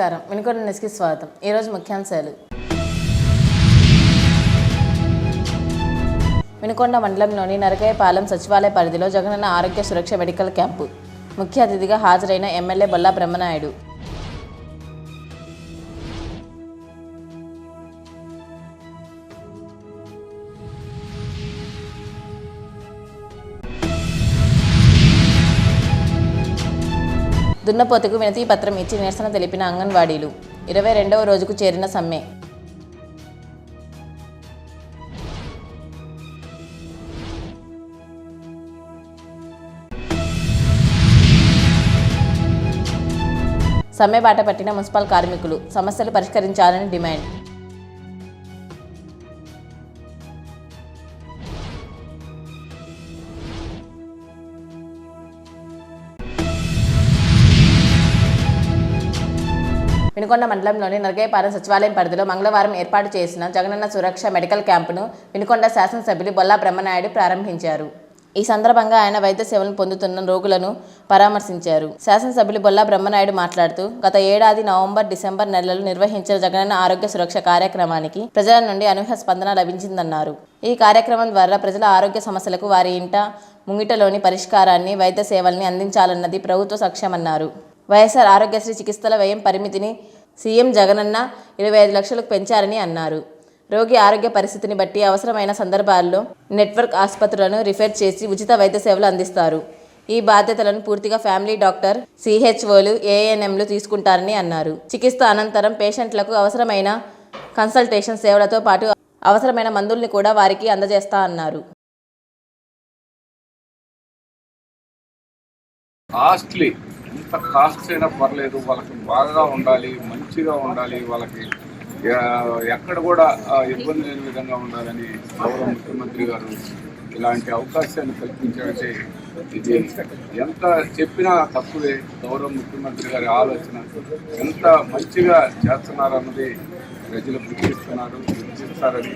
నమస్కారం. వినుకొండ న్యూస్కి స్వాగతం. ఈరోజు ముఖ్యాంశాలు. వినుకొండ మండలంలోని నరకాయపాలెం సచివాలయ పరిధిలో జగనన్న ఆరోగ్య సురక్ష మెడికల్ క్యాంపు. ముఖ్య అతిథిగా హాజరైన ఎమ్మెల్యే బొల్లా బ్రహ్మనాయుడు. దున్నపోతుకు వినతి పత్రం ఇచ్చి నిరసన తెలిపిన అంగన్వాడీలు. ఇరవై రెండవ రోజుకు చేరిన సమ్మె. సమ్మె బాట పట్టిన మున్సిపల్ కార్మికులు సమస్యలు పరిష్కరించాలని డిమాండ్. వినుకొండ మండలంలోని నరగేపాలెం సచివాలయం పరిధిలో మంగళవారం ఏర్పాటు చేసిన జగనన్న సురక్ష మెడికల్ క్యాంపును వినుకొండ శాసనసభ్యులు బొల్లా బ్రహ్మనాయుడు ప్రారంభించారు. ఈ సందర్భంగా ఆయన వైద్య సేవలను పొందుతున్న రోగులను పరామర్శించారు. శాసనసభ్యులు బొల్లా బ్రహ్మనాయుడు మాట్లాడుతూ గత ఏడాది నవంబర్ డిసెంబర్ నెలలు నిర్వహించిన జగనన్న ఆరోగ్య సురక్ష కార్యక్రమానికి ప్రజల నుండి అనూహ్య స్పందన లభించిందన్నారు. ఈ కార్యక్రమం ద్వారా ప్రజల ఆరోగ్య సమస్యలకు వారి ఇంట ముంగిటలోని పరిష్కారాన్ని వైద్య సేవల్ని అందించాలన్నది ప్రభుత్వ లక్ష్యమన్నారు వైఎస్ఆర్ ఆరోగ్యశ్రీ చికిత్సల వ్యయం పరిమితిని సీఎం జగనన్న ఇరవై ఐదు లక్షలకు పెంచారని అన్నారు. రోగి ఆరోగ్య పరిస్థితిని బట్టి అవసరమైన సందర్భాల్లో నెట్వర్క్ ఆసుపత్రులను రిఫర్ చేసి ఉచిత వైద్య సేవలు అందిస్తారు. ఈ బాధ్యతలను పూర్తిగా ఫ్యామిలీ డాక్టర్ సిహెచ్ఓలు ఏఎన్ఎంలు తీసుకుంటారని అన్నారు. చికిత్స అనంతరం పేషెంట్లకు అవసరమైన కన్సల్టేషన్ సేవలతో పాటు అవసరమైన మందుల్ని కూడా వారికి అందజేస్తా అన్నారు. కాస్ట్లీ ఎంత కాస్ట్ అయినా పర్లేదు వాళ్ళకి బాగా ఉండాలి మంచిగా ఉండాలి వాళ్ళకి. ఎక్కడ కూడా ఇబ్బంది లేని విధంగా ఉండాలని గౌరవ ముఖ్యమంత్రి గారు ఇలాంటి అవకాశాన్ని కల్పించాలంటే ఇది ఎంత చెప్పినా తక్కువే గౌరవ ముఖ్యమంత్రి గారి ఆలోచన. ఎంత మంచిగా చేస్తున్నారన్నది ప్రజలు గుర్తిస్తున్నారు గుర్తిస్తారని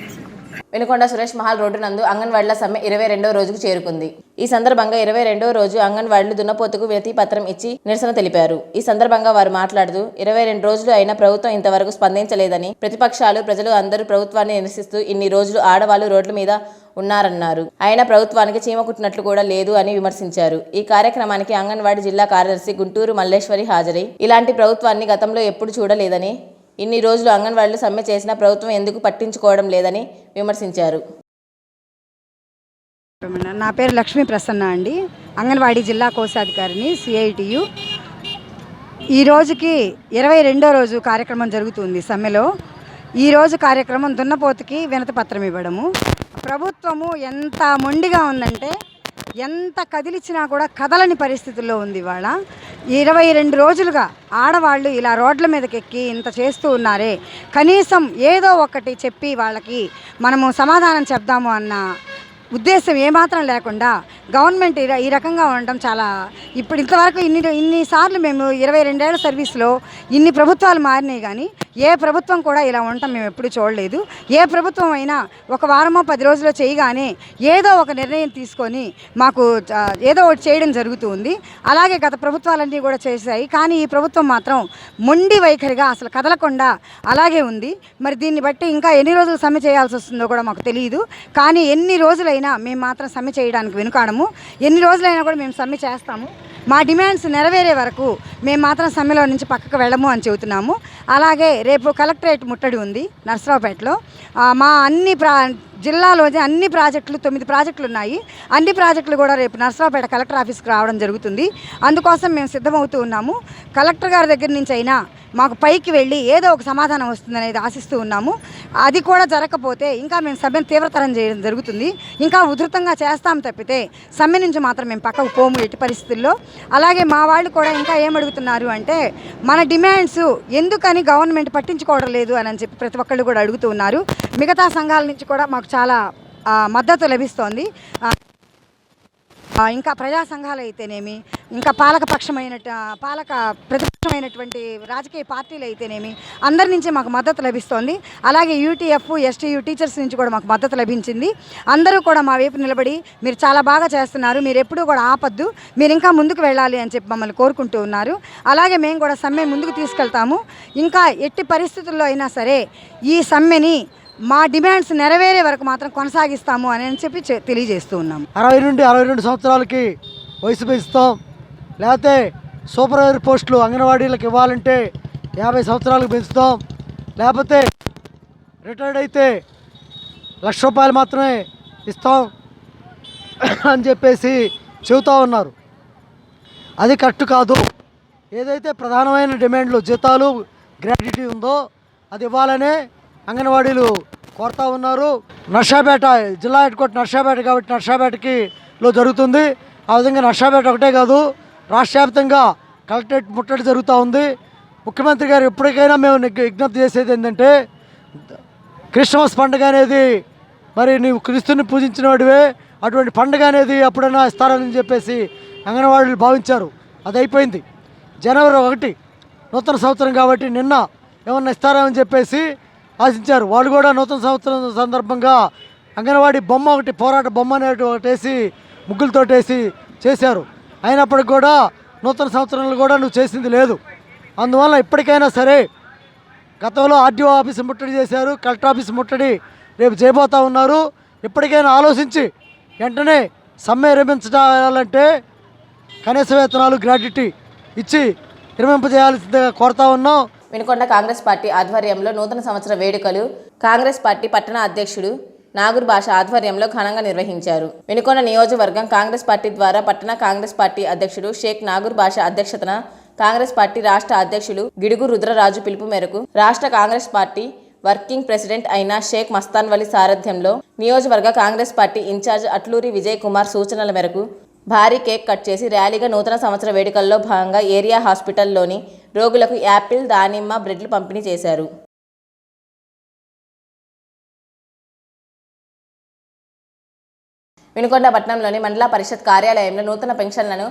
వెనుకొండ సురేష్ మహల్ రోడ్డు నందు అంగన్వాడీల సమ్మె ఇరవై రెండో రోజుకు చేరుకుంది. ఈ సందర్భంగా ఇరవై రెండో రోజు అంగన్వాడీలు దున్నపోతుకు వినతి పత్రం ఇచ్చి నిరసన తెలిపారు. ఈ సందర్భంగా వారు మాట్లాడుతూ ఇరవై రెండు రోజులు అయినా ప్రభుత్వం ఇంతవరకు స్పందించలేదని ప్రతిపక్షాలు ప్రజలు అందరూ ప్రభుత్వాన్ని నిరసిస్తూ ఇన్ని రోజులు ఆడవాళ్ళు రోడ్ల మీద ఉన్నారన్నారు. ఆయన ప్రభుత్వానికి చీమ కుట్టినట్లు కూడా లేదు అని విమర్శించారు. ఈ కార్యక్రమానికి అంగన్వాడీ జిల్లా కార్యదర్శి గుంటూరు మల్లేశ్వరి హాజరై ఇలాంటి ప్రభుత్వాన్ని గతంలో ఎప్పుడు చూడలేదని ఇన్ని రోజులు అంగన్వాడీలు సమ్మె చేసినా ప్రభుత్వం ఎందుకు పట్టించుకోవడం లేదని విమర్శించారు. నా పేరు లక్ష్మీ ప్రసన్న అండి. అంగన్వాడీ జిల్లా కోశాధికారిని సిఐటియు ఈ రోజుకి ఇరవై రెండో రోజు కార్యక్రమం జరుగుతుంది సమ్మెలో. ఈ రోజు కార్యక్రమం దున్నపోతుకి వినతి పత్రం ఇవ్వడము. ప్రభుత్వము ఎంత మొండిగా ఉందంటే ఎంత కదిలిచ్చినా కూడా కదలని పరిస్థితుల్లో ఉంది ఇవాళ. ఇరవై రెండు రోజులుగా ఆడవాళ్ళు ఇలా రోడ్ల మీదకి ఎక్కి ఇంత చేస్తూ ఉన్నారే. కనీసం ఏదో ఒకటి చెప్పి వాళ్ళకి మనము సమాధానం చెప్దాము అన్న ఉద్దేశం ఏమాత్రం లేకుండా గవర్నమెంట్ ఈ ఈ రకంగా ఉండడం చాలా ఇప్పుడు ఇంతవరకు ఇన్ని ఇన్నిసార్లు మేము ఇరవై రెండేళ్ళ సర్వీస్లో ఇన్ని ప్రభుత్వాలు మారినాయి కానీ ఏ ప్రభుత్వం కూడా ఇలా ఉండటం మేము ఎప్పుడు చూడలేదు. ఏ ప్రభుత్వం అయినా ఒక వారమో పది రోజుల్లో చేయగానే ఏదో ఒక నిర్ణయం తీసుకొని మాకు ఏదో ఒకటి చేయడం జరుగుతూ ఉంది అలాగే గత ప్రభుత్వాలన్నీ కూడా చేశాయి. కానీ ఈ ప్రభుత్వం మాత్రం మొండి వైఖరిగా అసలు కదలకుండా అలాగే ఉంది. మరి దీన్ని బట్టి ఇంకా ఎన్ని రోజులు సమ్మె చేయాల్సి వస్తుందో కూడా మాకు తెలియదు కానీ ఎన్ని రోజులైనా మేము మాత్రం సమ్మె చేయడానికి వెనుకాడము. ఎన్ని రోజులైనా కూడా మేము సమ్మె చేస్తాము. మా డిమాండ్స్ నెరవేరే వరకు మేము మాత్రం సమ్మెలో నుంచి పక్కకు వెళ్ళము అని చెబుతున్నాము. అలాగే రేపు కలెక్టరేట్ ముట్టడి ఉంది నర్సరావుపేటలో. మా అన్ని ప్రా జిల్లాలోనే అన్ని ప్రాజెక్టులు తొమ్మిది ప్రాజెక్టులు ఉన్నాయి అన్ని ప్రాజెక్టులు కూడా రేపు నర్సరావుపేట కలెక్టర్ ఆఫీస్కి రావడం జరుగుతుంది. అందుకోసం మేము సిద్ధమవుతూ ఉన్నాము. కలెక్టర్ గారి దగ్గర నుంచి అయినా మాకు పైకి వెళ్ళి ఏదో ఒక సమాధానం వస్తుందనేది ఆశిస్తూ ఉన్నాము. అది కూడా జరగకపోతే ఇంకా మేము సమ్మెను తీవ్రతరం చేయడం జరుగుతుంది. ఇంకా ఉధృతంగా చేస్తాం తప్పితే సమ్మె నుంచి మాత్రం మేము పక్కకు పోము ఎట్టి పరిస్థితుల్లో. అలాగే మా వాళ్ళు కూడా ఇంకా ఏం అడుగుతున్నారు అంటే మన డిమాండ్స్ ఎందుకని గవర్నమెంట్ పట్టించుకోవడం లేదు అని చెప్పి ప్రతి ఒక్కళ్ళు కూడా అడుగుతూ ఉన్నారు. మిగతా సంఘాల నుంచి కూడా మాకు చాలా మద్దతు లభిస్తోంది. ఇంకా ప్రజా సంఘాలు అయితేనేమి ఇంకా పాలకపక్షమైన పాలక ప్రతిపక్షమైనటువంటి రాజకీయ పార్టీలు అయితేనేమి అందరి నుంచి మాకు మద్దతు లభిస్తోంది. అలాగే యూటీఎఫ్ ఎస్టీయూ టీచర్స్ నుంచి కూడా మాకు మద్దతు లభించింది. అందరూ కూడా మా వైపు నిలబడి మీరు చాలా బాగా చేస్తున్నారు మీరు ఎప్పుడూ కూడా ఆపద్దు మీరు ఇంకా ముందుకు వెళ్ళాలి అని చెప్పి మమ్మల్ని కోరుకుంటూ ఉన్నారు. అలాగే మేము కూడా సమ్మె ముందుకు తీసుకెళ్తాము. ఇంకా ఎట్టి పరిస్థితుల్లో అయినా సరే ఈ సమ్మెని మా డిమాండ్స్ నెరవేరే వరకు మాత్రం కొనసాగిస్తాము అని అని చెప్పి తెలియజేస్తూ ఉన్నాం. అరవై నుండి అరవై రెండు సంవత్సరాలకి వయసు పెంచుతాం. లేకపోతే సూపర్వైజర్ పోస్టులు అంగన్వాడీలకు ఇవ్వాలంటే యాభై సంవత్సరాలకు పెంచుతాం. లేకపోతే రిటైర్డ్ అయితే లక్ష రూపాయలు మాత్రమే ఇస్తాం అని చెప్పేసి చెబుతూ ఉన్నారు. అది కరెక్ట్ కాదు. ఏదైతే ప్రధానమైన డిమాండ్లు జీతాలు గ్రాట్యుటీ ఉందో అది ఇవ్వాలనే అంగన్వాడీలు కోరుతా ఉన్నారు. నర్షాపేట జిల్లా హెడ్ క్వార్టర్ నర్షాపేట కాబట్టి నర్షాపేటకి లో జరుగుతుంది. ఆ విధంగా నర్షాపేట ఒకటే కాదు రాష్ట్ర వ్యాప్తంగా కలెక్టరేట్ ముట్టడి జరుగుతూ ఉంది. ముఖ్యమంత్రి గారు ఎప్పటికైనా మేము విజ్ఞప్తి చేసేది ఏంటంటే క్రిస్మస్ పండుగ అనేది మరి నీవు క్రీస్తుని పూజించిన వాడివే అటువంటి పండుగ అనేది ఎప్పుడైనా ఇస్తారని చెప్పేసి అంగన్వాడీలు భావించారు. అది అయిపోయింది. జనవరి ఒకటి నూతన సంవత్సరం కాబట్టి నిన్న ఏమన్నా ఇస్తారని చెప్పేసి ఆశించారు. వాళ్ళు కూడా నూతన సంవత్సరం సందర్భంగా అంగన్వాడీ బొమ్మ ఒకటి పోరాట బొమ్మ అనేటి ఒకటి వేసి ముగ్గులతో వేసి చేశారు. అయినప్పటికి కూడా నూతన సంవత్సరంలో కూడా నువ్వు చేసింది లేదు. అందువల్ల ఇప్పటికైనా సరే గతంలో ఆర్డీఓ ఆఫీస్ ముట్టడి చేశారు కలెక్టర్ ఆఫీస్ ముట్టడి రేపు చేయబోతా ఉన్నారు. ఇప్పటికైనా ఆలోచించి వెంటనే సమ్మె విరమించాలంటే కనీస వేతనాలు గ్రాట్యుటీ ఇచ్చి విరమింపజేయాల్సిందిగా కోరుతా ఉన్నాం. వినుకొండ కాంగ్రెస్ పార్టీ ఆధ్వర్యంలో నూతన సంవత్సర వేడుకలు కాంగ్రెస్ పార్టీ పట్టణ అధ్యక్షుడు నాగూర్ భాష ఆధ్వర్యంలో ఘనంగా నిర్వహించారు. వినుకొండ నియోజకవర్గం కాంగ్రెస్ పార్టీ ద్వారా పట్టణ కాంగ్రెస్ పార్టీ అధ్యక్షుడు షేక్ నాగూర్ భాష అధ్యక్షతన కాంగ్రెస్ పార్టీ రాష్ట్ర అధ్యక్షులు గిడుగు రుద్రరాజు పిలుపు మేరకు రాష్ట్ర కాంగ్రెస్ పార్టీ వర్కింగ్ ప్రెసిడెంట్ అయిన షేక్ మస్తాన్ వలి సారథ్యంలో నియోజకవర్గ కాంగ్రెస్ పార్టీ ఇన్ఛార్జ్ అట్లూరి విజయ్ కుమార్ సూచనల మేరకు భారీ కేక్ కట్ చేసి ర్యాలీగా నూతన సంవత్సర వేడుకల్లో భాగంగా ఏరియా హాస్పిటల్లోని రోగులకు యాపిల్ దానిమ్మ బ్రెడ్లు పంపిణీ చేశారు. వినుకొండ పట్టణంలోని మండల పరిషత్ కార్యాలయంలో నూతన పెన్షన్లను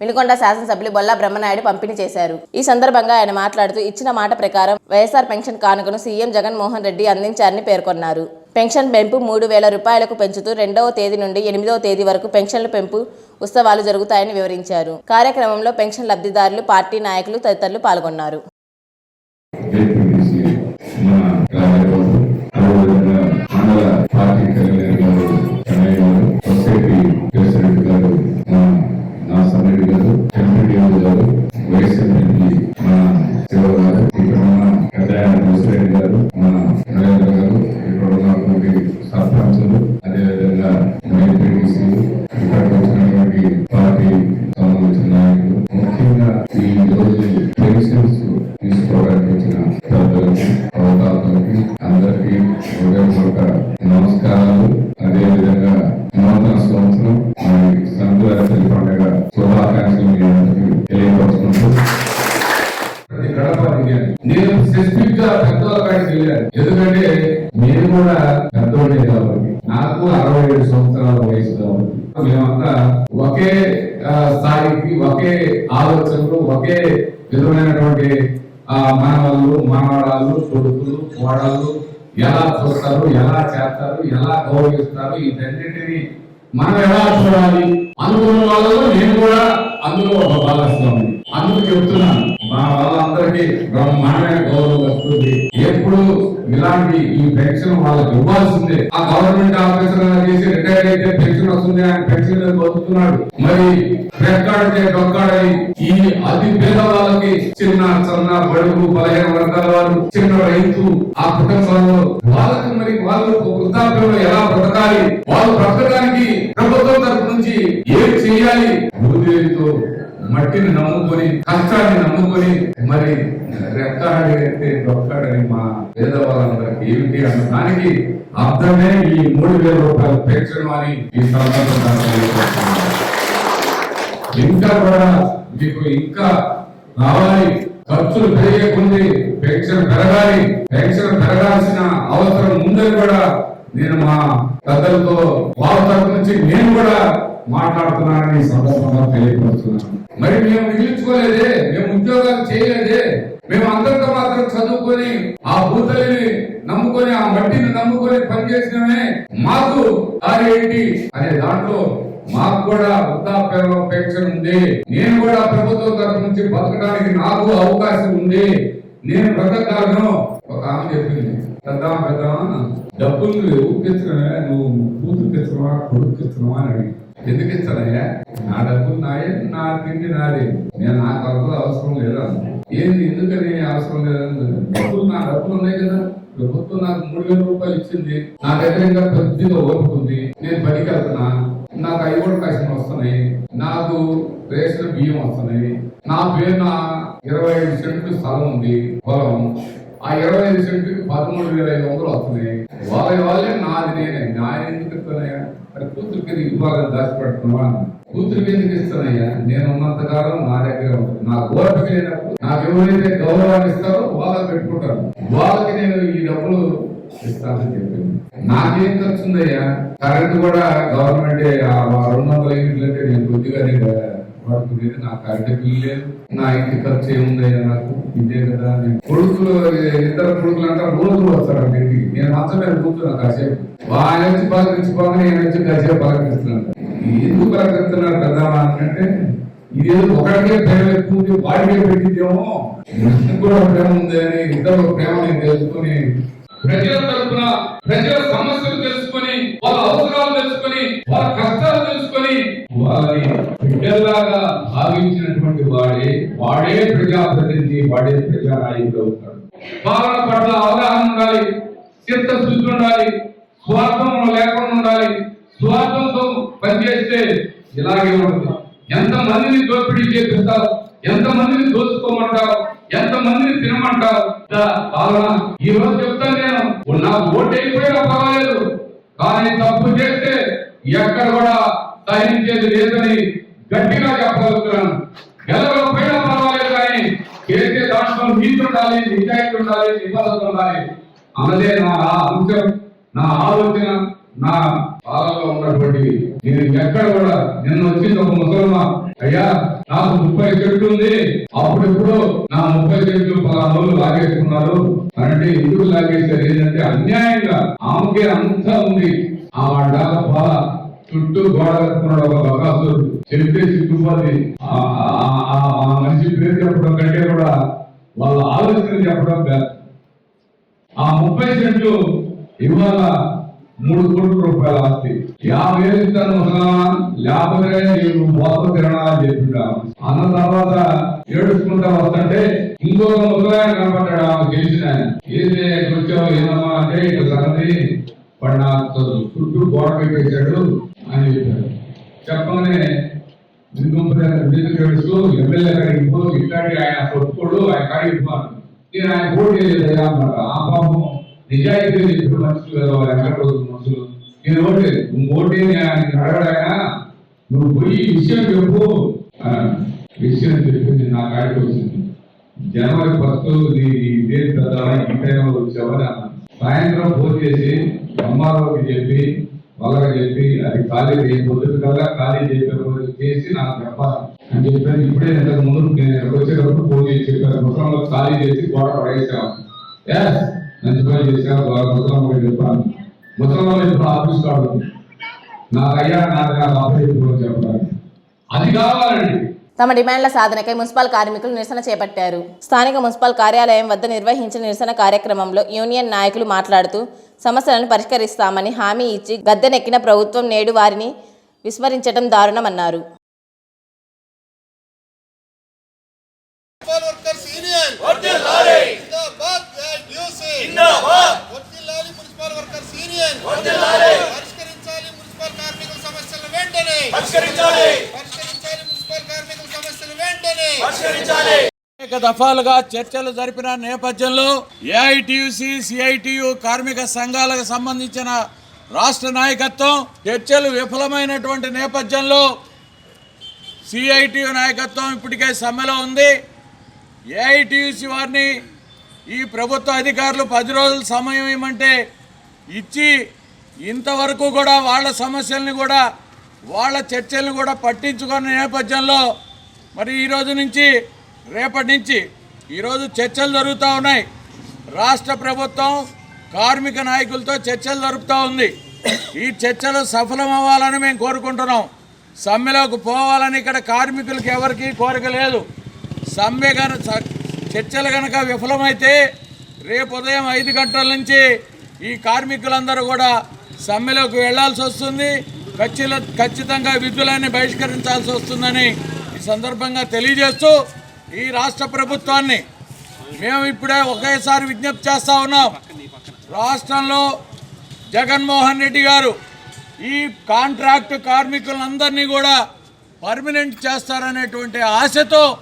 వినుకొండ శాసనసభ్యులు బొల్లా బ్రహ్మనాయుడు పంపిణీ చేశారు. ఈ సందర్భంగా ఆయన మాట్లాడుతూ ఇచ్చిన మాట ప్రకారం వైఎస్ఆర్ పెన్షన్ కానుకను సీఎం జగన్మోహన్ రెడ్డి అందించారని పేర్కొన్నారు. పెన్షన్ పెంపు మూడు వేల రూపాయలకు పెంచుతూ రెండవ తేదీ నుండి ఎనిమిదవ తేదీ వరకు పెన్షన్ల పెంపు ఉత్సవాలు జరుగుతాయని వివరించారు. కార్యక్రమంలో పెన్షన్ లబ్ధిదారులు పార్టీ నాయకులు తదితరులు పాల్గొన్నారు. ఎలా గౌరవిస్తారు వీటన్నిటిని మనం ఎలా చూడాలి? అనుకున్న వాళ్ళలో నేను కూడా అందులో ఒక భాగస్వామి అందుకు చెప్తున్నాను. మా వాళ్ళందరికీ బ్రహ్మాండమైన గౌరవం వస్తుంది. ఎప్పుడు ఇలాంటి ఈ పెన్షన్ వాళ్ళకి ఇవ్వాల్సిందే. ఆ గవర్నమెంట్ ఆఫీసర్ చేసి రిటైర్ అయితే పెన్షన్ వస్తుంది ఆయన పెన్షన్ బతుకుతున్నాడు. మరి రెక్కాడితే డొక్కాడని ఈ అతి పేద వాళ్ళకి చిన్న చిన్న బడుగు బలహీన వర్గాల వాళ్ళు చిన్న రైతు ఆ కుటుంబంలో వాళ్ళకి మరి వాళ్ళు వృద్ధాప్యంలో ఎలా బ్రతకాలి? వాళ్ళు బ్రతకడానికి ప్రభుత్వం తరపు నుంచి ఏం చేయాలి? భూదేవితో మట్టిని నమ్ముకొని కష్టాన్ని నమ్ముకొని మరి రెక్కాడితే డొక్కాడని మా పేదవాళ్ళందరికి ఏమిటి అన్న దానికి అర్థమే ఈ మూడు వేల రూపాయలు పెంచడం అని ఈ సందర్భంగా ఇంకా కూడా మీకు ఇంకా రావాలి ఖర్చులు పెరిగే పెన్షన్ పెరగాలి పెన్షన్ పెరగాల్సిన అవసరం ఉందని కూడా నేను మా పెద్దలతో వాళ్ళ తరఫు నుంచి నేను కూడా మాట్లాడుతున్నానని సందర్భంగా తెలియపరుస్తున్నాను. మరి మేము మిగిలించుకోలేదే మేము ఉద్యోగాలు చేయలేదే. మేము అందరితో మాత్రం చదువుకొని ఆ భూతలిని నమ్ముకొని ఆ మట్టిని నమ్ముకొని పనిచేసినమే మాకు. దారి ఏంటి? అనే దాంట్లో మాకు కూడా వృద్ధాప్య ఉంది. నేను కూడా ప్రభుత్వం తరఫు నుంచి బతకడానికి నాకు అవకాశం ఉంది. నేను బ్రతకాలను. ఒక ఆమె చెప్పింది. పెద్దా పెద్దమా డబ్బులు ఊపిస్తున్నావా నువ్వు కూతురు ఇస్తున్నావా కొడుకు ఇస్తున్నావా అని అడిగి ఎందుకు ఇస్తానయ్యా నా డబ్బులు నాయే నా తిండి నాదే నేను నా కొరకు అవసరం లేదా? ఏంది? ఎందుకని అవసరం లేదని డబ్బులు నా డబ్బులు ఉన్నాయి కదా. ప్రభుత్వం నాకు మూడు వేల రూపాయలు ఇచ్చింది. నా దగ్గర ఇంకా కొద్దిగా ఓపుకుంది నేను పనికి వెళ్తున్నా. నాకు అవి కూడా కష్టం వస్తున్నాయి. నాకు రేషన్ బియ్యం వస్తున్నాయి. నా పేరు నా ఇరవై ఐదు సెంట్లు స్థలం ఉంది. పొలం. ఆ ఇరవై ఐదు సెంట్లకి పదమూడు వేల ఐదు వందలు వస్తున్నాయి. వాళ్ళ వాళ్ళే నాది నేనే. నా ఎందుకు మరి కూతురు కూతురికి విభాగం దాచిపెడుతున్నావా కూతురు ఎందుకు ఇస్తానయ్యా? నేను ఉన్నంత కాలం నా దగ్గర నా గోపిక లేనప్పుడు నాకు ఎవరైతే గౌరవాన్ని ఇస్తారో వాళ్ళకి పెట్టుకుంటారు వాళ్ళకి నేను ఈ డబ్బులు ఇస్తానని చెప్పింది. నాకేం ఖర్చు ఉందయ్యా కరెంట్ కూడా గవర్నమెంట్ రెండు వందల యూనిట్లు అంటే నేను కొద్దిగానే పడుతుంది నా కరెంట్ బిల్ లేదు నా ఇంటి ఖర్చు ఏముందయ్యా నాకు ఇదే కదా కొడుకులు ఇద్దరు కొడుకులు అంటే రోజు వస్తారు ఇంటికి నేను మాత్రమే కూర్చున్నాను కాసేపు. ఆయన వచ్చి పలకరించిపోగా నేను వచ్చి కాసేపు పలకరిస్తున్నాను ఎందుకు పలకరిస్తున్నారు కదా అంటే ఇదేదో ఒకటికే ప్రేమ ఎక్కువ ఉంది వాడికే పెట్టిందేమో నాకు కూడా ప్రేమ ఉంది అని ఇద్దరు ప్రేమ నేను తెలుసుకుని ప్రజల తరఫున ప్రజల సమస్యలు తెలుసుకొని వాళ్ళ అవసరాలు తెలుసుకొని వాళ్ళ కష్టాలు తెలుసుకొని వాళ్ళని బిడ్డల్లాగా భావించినటువంటి వాడే వాడే ప్రజాప్రతినిధి వాడే ప్రజానాయకుడు అవుతాడు. పాలన పట్ల అవగాహన ఉండాలి చిత్తశుద్ధి ఉండాలి స్వార్థం లేకుండా ఉండాలి స్వార్థంతో పనిచేస్తే ఇలాగే ఉంటుంది ఎంత మందిని దోపిడీ చేపిస్తారు ఎంత మందిని దోచుకోమంటారు ఎంత మందిని తినమంటారు పాలన. ఈ రోజు చెప్తాను నేను నాకు ఓటు అయిపోయినా పర్వాలేదు కానీ తప్పు చేస్తే ఎక్కడ కూడా సహించేది లేదని గట్టిగా చెప్పగలుగుతున్నాను. గెలవకపోయినా పర్వాలేదు కానీ చేసే దాంట్లో నీతి ఉండాలి నిజాయితీ ఉండాలి నిబద్ధత ఉండాలి అన్నదే నా అంశం నా ఆలోచన నా పాలలో ఉన్నటువంటి నేను ఎక్కడ కూడా నిన్న వచ్చింది ఒక ముసల్మా అయ్యా నాకు ముప్పై చెట్లు ఉంది. అప్పుడెప్పుడు నా ముప్పై చెట్లు పలానా రోజులు లాగేసుకున్నారు. అంటే ఎందుకు లాగేశారు? ఏంటంటే అన్యాయంగా ఆమెకే అంతా ఉంది. ఆ వాళ్ళ బాగా చుట్టూ గోడ కట్టుకున్నాడు ఒక బకాసుడు చెప్తే చిక్కుపోతే ఆ మనిషి పేరు చెప్పడం కంటే కూడా వాళ్ళ ఆలోచన చెప్పడం బెస్ట్. ఆ ముప్పై సెంట్లు ఇవాళ మూడు కోట్ల రూపాయల ఆస్తి. యాభై వేలు ఇస్తాను ముసలామా లేకపోతే నీవు మోత తిరణా అని చెప్పిండా అన్న తర్వాత ఏడుచుకుంటా వస్తుంటే ఇంకొక ముసలాయన కనపడ్డాడు ఆమె గెలిచిన ఆయన. ఏది వచ్చావు ఏమమ్మా అంటే ఇక సంగతి వాడు నాకు చుట్టూ గోడ పెట్టేశాడు. అని చెప్పాడు చెప్పగానే నిన్ను తెలుసు ఎమ్మెల్యే కాడికి పో ఇట్లాంటి ఆయన ఒప్పుకోడు ఆయన కాడికి పోను నేను ఆయన పోటీ లేదు అన్నమాట ఆ పాపం నిజాయితీ ఇప్పుడు మనుషులు కదా వాళ్ళు ఎక్కడ రోజు మనుషులు నేను ఓటే నువ్వు ఓటే ఆయన అడగడాయన నువ్వు పోయి ఈ విషయం చెప్పు ఆ, విషయం చెప్పింది నా కాడికి వచ్చింది జనవరి ఫస్ట్ ఇదే పెద్ద ఈ టైంలో వచ్చావని అన్నాను సాయంత్రం ఫోన్ చేసి ఎంఆర్ఓకి చెప్పి వాళ్ళకి చెప్పి అది ఖాళీ రేపు పొద్దుట కల్లా ఖాళీ చెప్పే రోజు చేసి నాకు చెప్పాలి. అని చెప్పాను. ఇప్పుడే ఇంతకు ముందు నేను వచ్చేటప్పుడు ఫోన్ చేసి చెప్పాను. ముసలంలో ఖాళీ చేసి గోడ పడేసాను ఎస్ మంచి పని చేశాను. ముసలంలో చెప్పాను. ముసలంలో ఇప్పుడు ఆఫీస్ కాదు నాకు అయ్యా నాకు నాకు ఆఫీస్ చెప్పాలి. అది కావాలండి. తమ డిమాండ్ల సాధనకై మున్సిపల్ కార్మికులు నిరసన చేపట్టారు. స్థానిక మున్సిపల్ కార్యాలయం వద్ద నిర్వహించిన నిరసన కార్యక్రమంలో యూనియన్ నాయకులు మాట్లాడుతూ సమస్యలను పరిష్కరిస్తామని హామీ ఇచ్చి గద్దెనెక్కిన ప్రభుత్వం నేడు వారిని విస్మరించడం దారుణమన్నారు. పరిష్కరించాలి మున్సిపల్ కార్మికుల సమస్యలు వెంటనే పరిష్కరించాలి అనేక దఫాలుగా చర్చలు జరిపిన నేపథ్యంలో ఏఐటియుసి సిఐటియు కార్మిక సంఘాలకు సంబంధించిన రాష్ట్ర నాయకత్వం చర్చలు విఫలమైనటువంటి నేపథ్యంలో సిఐటియు నాయకత్వం ఇప్పటికే సమ్మెలో ఉంది. ఏఐటియుసి వారిని ఈ ప్రభుత్వ అధికారులు పది రోజుల సమయం ఇవ్వమంటే ఇచ్చి ఇంతవరకు కూడా వాళ్ళ సమస్యల్ని కూడా వాళ్ళ చర్చలను కూడా పట్టించుకున్న నేపథ్యంలో మరి ఈరోజు నుంచి రేపటి నుంచి ఈరోజు చర్చలు జరుగుతూ ఉన్నాయి. రాష్ట్ర ప్రభుత్వం కార్మిక నాయకులతో చర్చలు జరుపుతూ ఉంది. ఈ చర్చలు సఫలం అవ్వాలని మేము కోరుకుంటున్నాం. సమ్మెలోకి పోవాలని ఇక్కడ కార్మికులకి ఎవరికీ కోరిక లేదు. సమ్మె కనుక చర్చలు కనుక విఫలమైతే రేపు ఉదయం ఐదు గంటల నుంచి ఈ కార్మికులందరూ కూడా సమ్మెలోకి వెళ్ళాల్సి వస్తుంది. ఖచ్చిత ఖచ్చితంగా విధులన్నీ బహిష్కరించాల్సి వస్తుందని సందర్భంగా తెలియజేస్తూ ఈ రాష్ట్ర ప్రభుత్వాన్ని మేము ఇప్పుడే ఒకేసారి విజ్ఞప్తి చేస్తా ఉన్నాం. రాష్ట్రంలో జగన్మోహన్ రెడ్డి గారు ఈ కాంట్రాక్ట్ కార్మికులందరినీ కూడా పర్మనెంట్ చేస్తారనేటువంటి ఆశతో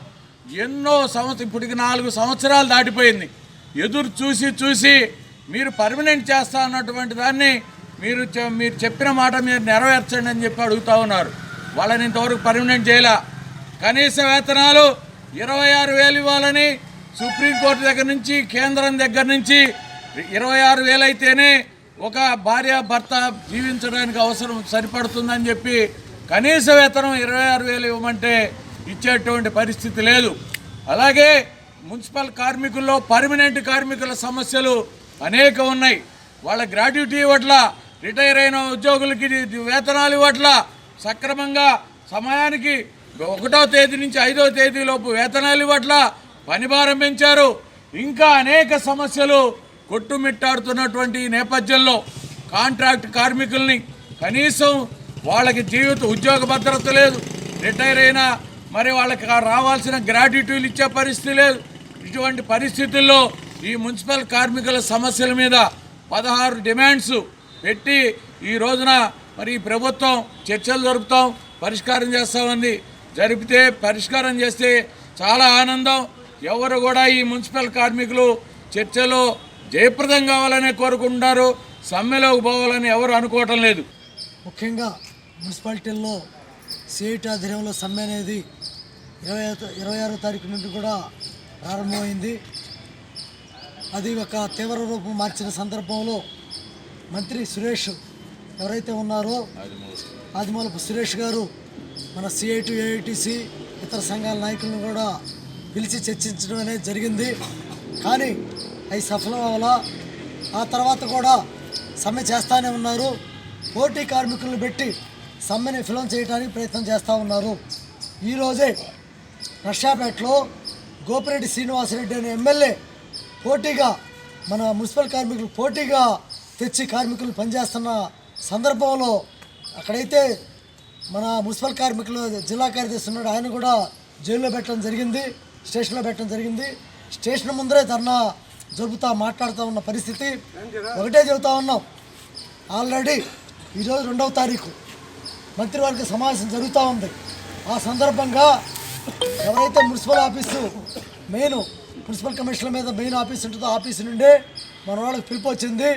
ఎన్నో సంవత్సరం ఇప్పటికి నాలుగు సంవత్సరాలు దాటిపోయింది. ఎదురు చూసి చూసి మీరు పర్మనెంట్ చేస్తా అన్నటువంటి దాన్ని మీరు చె- మీరు చెప్పిన మాట మీరు నెరవేర్చండి అని చెప్పి అడుగుతా ఉన్నారు. వాళ్ళని ఇంతవరకు పర్మనెంట్ చేయలే. కనీస వేతనాలు ఇరవై ఆరు వేలు ఇవ్వాలని సుప్రీంకోర్టు దగ్గర నుంచి కేంద్రం దగ్గర నుంచి ఇరవై ఆరు వేలు అయితేనే ఒక భార్య భర్త జీవించడానికి అవసరం సరిపడుతుందని చెప్పి కనీస వేతనం ఇరవై ఆరు వేలు ఇవ్వమంటే ఇచ్చేటువంటి పరిస్థితి లేదు. అలాగే మున్సిపల్ కార్మికుల్లో పర్మనెంట్ కార్మికుల సమస్యలు అనేక ఉన్నాయి. వాళ్ళ గ్రాట్యుటీ ఇవ్వట్ల రిటైర్ అయిన ఉద్యోగులకి వేతనాలు ఇవ్వట్ల సక్రమంగా సమయానికి ఒకటో తేదీ నుంచి ఐదో తేదీలోపు వేతనాలు ఇవ్వట్ల? పని ప్రారంభించారు. పెంచారు ఇంకా అనేక సమస్యలు కొట్టుమిట్టాడుతున్నటువంటి నేపథ్యంలో కాంట్రాక్ట్ కార్మికుల్ని కనీసం వాళ్ళకి జీవిత ఉద్యోగ భద్రత లేదు. రిటైర్ అయినా మరి వాళ్ళకి రావాల్సిన గ్రాట్యుటీలు ఇచ్చే పరిస్థితి లేదు. ఇటువంటి పరిస్థితుల్లో ఈ మున్సిపల్ కార్మికుల సమస్యల మీద పదహారు డిమాండ్స్ పెట్టి ఈ రోజున మరి ప్రభుత్వం చర్చలు జరుపుతాం పరిష్కారం చేస్తామంది జరిపితే పరిష్కారం చేస్తే చాలా ఆనందం. ఎవరు కూడా ఈ మున్సిపల్ కార్మికులు చర్చలో జయప్రదం కావాలనే కోరుకుంటున్నారు. సమ్మెలోకి పోవాలని ఎవరు అనుకోవటం లేదు. ముఖ్యంగా మున్సిపాలిటీల్లో సిఐటి ఆధ్వర్యంలో సమ్మె అనేది ఇరవై ఇరవై ఆరో తారీఖు నుండి కూడా ప్రారంభమైంది. అది ఒక తీవ్ర రూపం మార్చిన సందర్భంలో మంత్రి సురేష్ ఎవరైతే ఉన్నారో ఆదిమూలపు సురేష్ గారు మన సిఐటి ఏఐటిసి ఇతర సంఘాల నాయకులను కూడా పిలిచి చర్చించడం అనేది జరిగింది. కానీ అవి సఫలం అవ్వాలా ఆ తర్వాత కూడా సమ్మె చేస్తూనే ఉన్నారు. పోటీ కార్మికులను పెట్టి సమ్మెని విఫలం చేయడానికి ప్రయత్నం చేస్తూ ఉన్నారు. ఈరోజే నర్షాపేటలో గోపిరెడ్డి శ్రీనివాసరెడ్డి అనే ఎమ్మెల్యే పోటీగా మన మున్సిపల్ కార్మికులు పోటీగా తెచ్చి కార్మికులు పనిచేస్తున్న సందర్భంలో అక్కడైతే మన మున్సిపల్ కార్మికులు జిల్లా కార్యదర్శి ఉన్నాడు. ఆయన కూడా జైల్లో పెట్టడం జరిగింది స్టేషన్లో పెట్టడం జరిగింది. స్టేషన్ ముందరే ధర్నా జరుపుతా మాట్లాడుతూ ఉన్న పరిస్థితి. ఒకటే చెబుతా ఉన్నాం. ఆల్రెడీ ఈరోజు రెండవ తారీఖు. మంత్రివర్గ సమావేశం జరుగుతూ ఉంది. ఆ సందర్భంగా ఎవరైతే municipal office main municipal commissioner మీద మెయిన్ ఆఫీస్ ఉంటుందో ఆఫీస్ నుండి మన వాళ్ళకి పిలుపు వచ్చింది.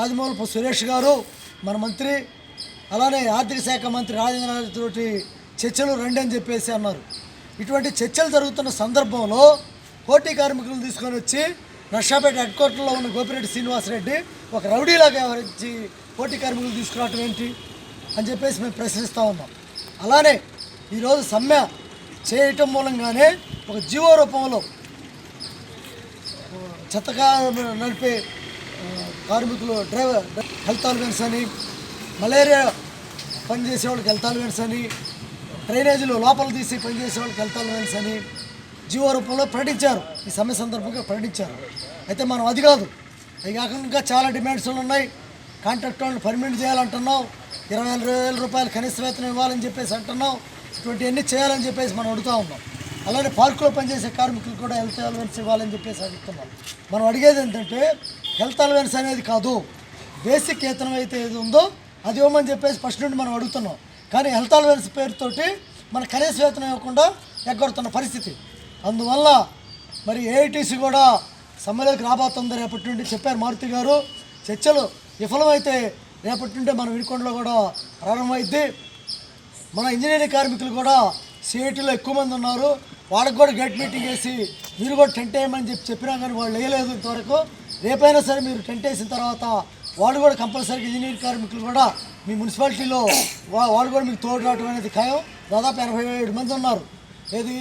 ఆదిమూలపు సురేష్ గారు మన మంత్రి అలానే ఆర్థిక శాఖ మంత్రి రాజేంద్ర తోటి చర్చలు రండి అని చెప్పేసి అన్నారు. ఇటువంటి చర్చలు జరుగుతున్న సందర్భంలో పోటీ కార్మికులను తీసుకొని వచ్చి నర్షాపేట హెడ్ క్వార్టర్లో ఉన్న గోపిరెడ్డి శ్రీనివాసరెడ్డి ఒక రౌడీలాగా వ్యవహరించి పోటీ కార్మికులు తీసుకురావటం ఏంటి అని చెప్పేసి మేము ప్రశ్నిస్తూ ఉన్నాం. అలానే ఈరోజు సమ్మె చేయటం మూలంగానే ఒక జీవో రూపంలో చెత్తగా నడిపే కార్మికులు డ్రైవర్ హెల్త్ ఆర్గన్స్ అని మలేరియా పనిచేసే వాళ్ళకి హెల్త్ అలవెన్స్ అని డ్రైనేజీలు లోపల తీసి పనిచేసే వాళ్ళకి హెల్త్ అలవెన్స్ అని జీవో రూపంలో ప్రకటించారు. ఈ సమస్య సందర్భంగా ప్రకటించారు. అయితే మనం అది కాదు. అవి కాకుండా ఇంకా చాలా డిమాండ్స్ ఉన్నాయి. కాంట్రాక్ట్ వాళ్ళని పర్మినెంట్ చేయాలంటున్నాం ఇరవై వేల వేల రూపాయలు కనీస వేతనం ఇవ్వాలని చెప్పేసి అంటున్నాం ఇటువంటివన్నీ చేయాలని చెప్పేసి మనం అడుగుతూ ఉన్నాం. అలానే పార్కులో పనిచేసే కార్మికులు కూడా హెల్త్ అలవెన్స్ ఇవ్వాలని చెప్పేసి అడుగుతున్నాం. మనం అడిగేది ఏంటంటే హెల్త్ అలవెన్స్ అనేది కాదు. బేసిక్ వేతనం అయితే ఏది ఉందో అది ఇవ్వమని చెప్పేసి ఫస్ట్ నుండి మనం అడుగుతున్నాం. కానీ హెల్త్ అలవెన్స్ పేరుతోటి మన కనీస వేతనం ఇవ్వకుండా ఎగ్గొడుతున్న పరిస్థితి. అందువల్ల మరి ఏఐటీసీ కూడా సమ్మెలోకి రాబోతుంది రేపటి నుండి చెప్పారు మారుతి గారు. చర్చలు విఫలమైతే రేపటి నుండి మన వినుకొండలో కూడా ప్రారంభమైద్ది. మన ఇంజనీరింగ్ కార్మికులు కూడా సిఐటీలో ఎక్కువ మంది ఉన్నారు. వాళ్ళకి కూడా గేట్ మీటింగ్ వేసి మీరు కూడా టెంట్ వేయమని చెప్పి చెప్పినా కానీ వాళ్ళు వేయలేదు ఇంతవరకు. రేపైనా సరే మీరు టెంట్ వేసిన తర్వాత వాళ్ళు కూడా కంపల్సరీగా ఇంజనీర్ కార్మికులు కూడా మీ మున్సిపాలిటీలో వాళ్ళు కూడా మీకు తోడు రావడం అనేది ఖాయం. దాదాపు ఎనభై ఏడు మంది ఉన్నారు. ఏది?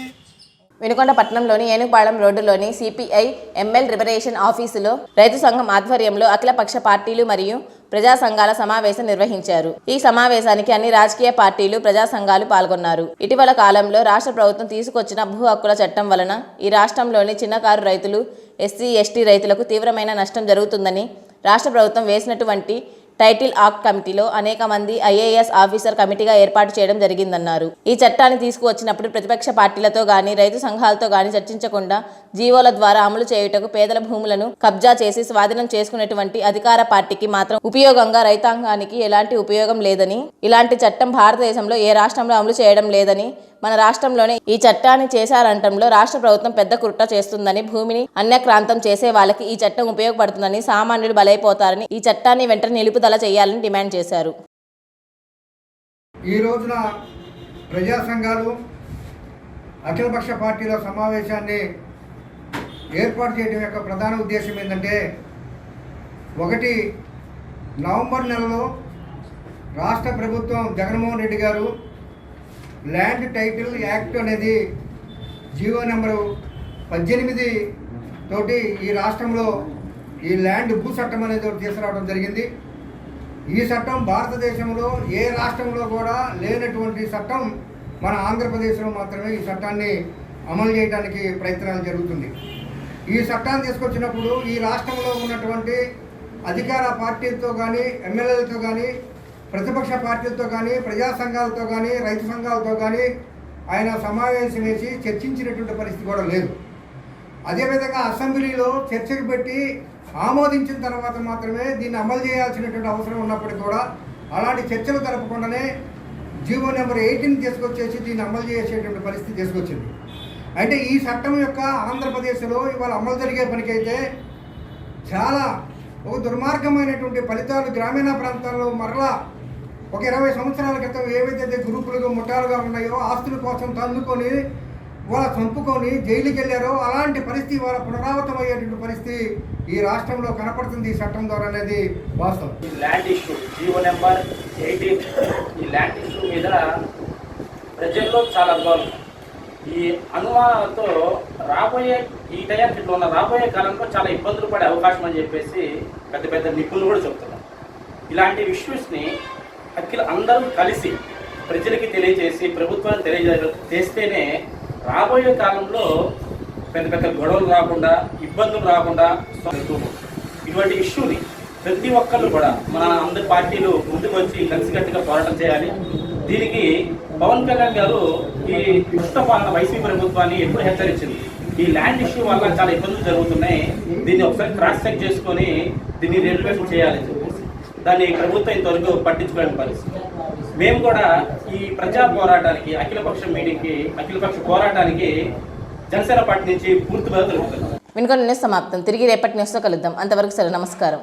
వెనుకొండ పట్టణంలోని ఏనుగుపాళెం రోడ్డులోని సిపిఐ ఎంఎల్ రిపరేషన్ ఆఫీసులో రైతు సంఘం ఆధ్వర్యంలో అఖిలపక్ష పార్టీలు మరియు ప్రజా సంఘాల సమావేశం నిర్వహించారు. ఈ సమావేశానికి అన్ని రాజకీయ పార్టీలు ప్రజా సంఘాలు పాల్గొన్నారు. ఇటీవల కాలంలో రాష్ట్ర ప్రభుత్వం తీసుకొచ్చిన భూ హక్కుల చట్టం వలన ఈ రాష్ట్రంలోని చిన్నకారు రైతులు ఎస్సీ ఎస్టీ రైతులకు తీవ్రమైన నష్టం జరుగుతుందని రాష్ట్ర ప్రభుత్వం వేసినటువంటి టైటిల్ ఆక్ట్ కమిటీలో అనేక మంది ఐఏఎస్ ఆఫీసర్ కమిటీగా ఏర్పాటు చేయడం జరిగిందన్నారు. ఈ చట్టాన్ని తీసుకువచ్చినప్పుడు ప్రతిపక్ష పార్టీలతో గాని రైతు సంఘాలతో గాని చర్చించకుండా జీవోల ద్వారా అమలు చేయుటకు పేదల భూములను కబ్జా చేసి స్వాధీనం చేసుకునేటువంటి అధికార పార్టీకి మాత్రం ఉపయోగంగా రైతాంగానికి ఎలాంటి ఉపయోగం లేదని ఇలాంటి చట్టం భారతదేశంలో ఏ రాష్ట్రంలో అమలు చేయడం లేదని మన రాష్ట్రంలోనే ఈ చట్టాన్ని చేశారంటంలో రాష్ట్ర ప్రభుత్వం పెద్ద కుట్ర చేస్తుందని భూమిని అన్యక్రాంతం చేసే వాళ్ళకి ఈ చట్టం ఉపయోగపడుతుందని సామాన్యుడు బలైపోతారని ఈ చట్టాన్ని వెంటనే నిలుపుదల చేయాలని డిమాండ్ చేశారు. ఈ రోజున ప్రజా సంఘాలు అఖిలపక్ష పార్టీల సమావేశాన్ని ఏర్పాటు చేయడం యొక్క ప్రధాన ఉద్దేశం ఏంటంటే ఒకటి నవంబర్ నెలలో రాష్ట్ర ప్రభుత్వం Jaganmohan Reddy garu land title act అనేది జీవో నెంబరు పద్దెనిమిది తోటి ఈ రాష్ట్రంలో ఈ ల్యాండ్ భూ చట్టం అనేది తీసుకురావడం జరిగింది. ఈ చట్టం భారతదేశంలో ఏ రాష్ట్రంలో కూడా లేనటువంటి చట్టం మన ఆంధ్రప్రదేశ్లో మాత్రమే ఈ చట్టాన్ని అమలు చేయడానికి ప్రయత్నాలు జరుగుతుంది. ఈ చట్టాన్ని తీసుకొచ్చినప్పుడు ఈ రాష్ట్రంలో ఉన్నటువంటి అధికార పార్టీలతో కానీ ఎమ్మెల్యేలతో కానీ ప్రతిపక్ష పార్టీలతో కానీ ప్రజా సంఘాలతో కానీ రైతు సంఘాలతో కానీ ఆయన సమావేశం వేసి చర్చించినటువంటి పరిస్థితి కూడా లేదు. అదేవిధంగా అసెంబ్లీలో చర్చకు పెట్టి ఆమోదించిన తర్వాత మాత్రమే దీన్ని అమలు చేయాల్సినటువంటి అవసరం ఉన్నప్పటికీ కూడా అలాంటి చర్చలు జరపకుండానే జీవో నెంబర్ ఎయిటీన్ తీసుకొచ్చేసి దీన్ని అమలు చేసేటువంటి పరిస్థితి తీసుకొచ్చింది. అంటే ఈ చట్టం యొక్క ఆంధ్రప్రదేశ్లో ఇవాళ అమలు జరిగే పనికైతే చాలా ఒక దుర్మార్గమైనటువంటి ఫలితాలు గ్రామీణ ప్రాంతాల్లో మరలా ఒక ఇరవై సంవత్సరాల క్రితం ఏవైతే గ్రూపులుగా ముఠాలుగా ఉన్నాయో ఆస్తుల కోసం తన్నుకొని వాళ్ళ చంపుకొని జైలుకి వెళ్ళారో అలాంటి పరిస్థితి వాళ్ళ పునరావృతం అయ్యేటువంటి పరిస్థితి ఈ రాష్ట్రంలో కనపడుతుంది ఈ చట్టం ద్వారా అనేది వాస్తవం. ఈ land issue GO number eighteen. ఈ ల్యాండ్ ఇష్యూ మీద ప్రజల్లో చాలా అనుభవం ఈ అనుమానాలతో రాబోయే ఈ టయానికి ఉన్న రాబోయే కాలంలో చాలా ఇబ్బందులు పడే అవకాశం అని చెప్పేసి పెద్ద పెద్ద నిపుణులు కూడా చెప్తున్నారు. ఇలాంటి ఇష్యూస్ని అఖిల అందరూ కలిసి ప్రజలకి తెలియజేసి ప్రభుత్వానికి తెలియజే చేస్తేనే రాబోయే కాలంలో పెద్ద పెద్ద గొడవలు రాకుండా ఇబ్బందులు రాకుండా ఇటువంటి ఇష్యూని ప్రతి ఒక్కళ్ళు కూడా మన అందరి పార్టీలు ముందుకు వచ్చి కలిసికట్టుగా పోరాటం చేయాలి. దీనికి పవన్ కళ్యాణ్ గారు ఈ దుష్ట వైసీపీ ప్రభుత్వాన్ని ఎప్పుడు హెచ్చరించింది ఈ ల్యాండ్ ఇష్యూ వల్ల చాలా ఇబ్బందులు జరుగుతున్నాయి. దీన్ని ఒకసారి క్రాస్ చెక్ చేసుకొని దీన్ని రెగ్యులేషన్ చేయాలని చెప్పేసి దాన్ని ప్రభుత్వం ఇంతవరకు పట్టించుకోలేని పరిస్థితి. మేము కూడా ఈ ప్రజా పోరాటానికి అఖిలపక్ష మీటింగ్కి అఖిలపక్ష పోరాటానికి జనసేన పార్టీ నుంచి పూర్తి మద్దతు వినుకొని న్యూస్ సమాప్తం. తిరిగి రేపటి న్యూస్తో కలుద్దాం. అంతవరకు సరే నమస్కారం.